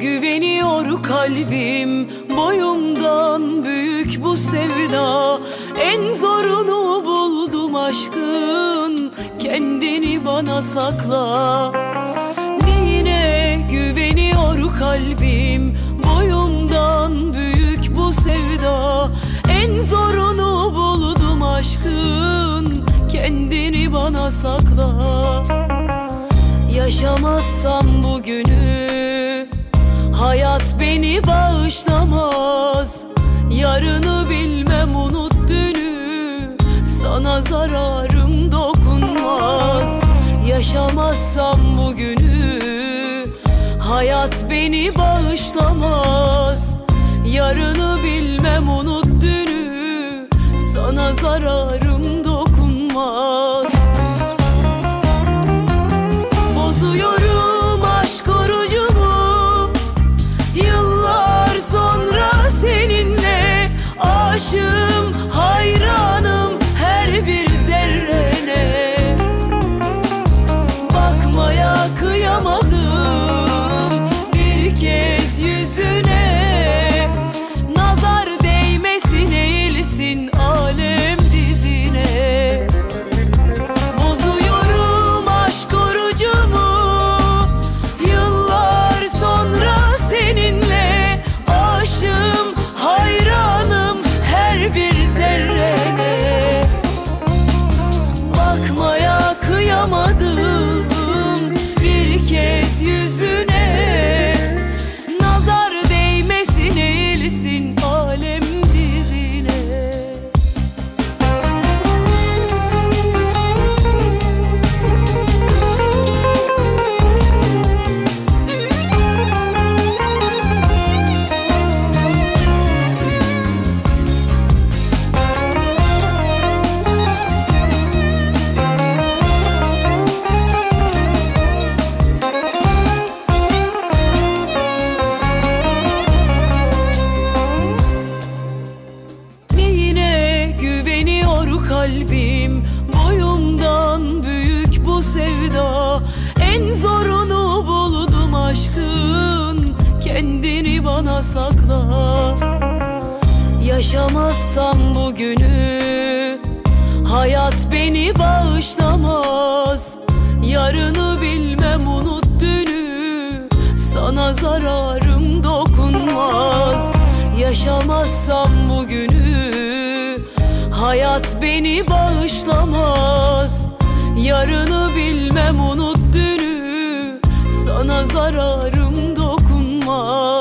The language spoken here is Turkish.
güveniyor kalbim Boyumdan büyük bu sevda. En zorunu buldum aşkın Kendini bana sakla. Neyine güveniyor kalbim Boyumdan büyük bu sevda. En zorunu buldum aşkın Kendini bana sakla. Yaşamazsam bugünü beni bağışlamaz. Yarını bilmem unut dünü. Sana zararım dokunmaz. Yaşamazsam bugünü. Hayat beni bağışlamaz. Yarını bilmem unut dünü. Sana zararım sakla Yaşamazsam bugünü Hayat beni bağışlamaz. Yarını bilmem unut dünü Sana zararım dokunmaz. Yaşamazsam bugünü Hayat beni bağışlamaz. Yarını bilmem unut dünü Sana zararım dokunmaz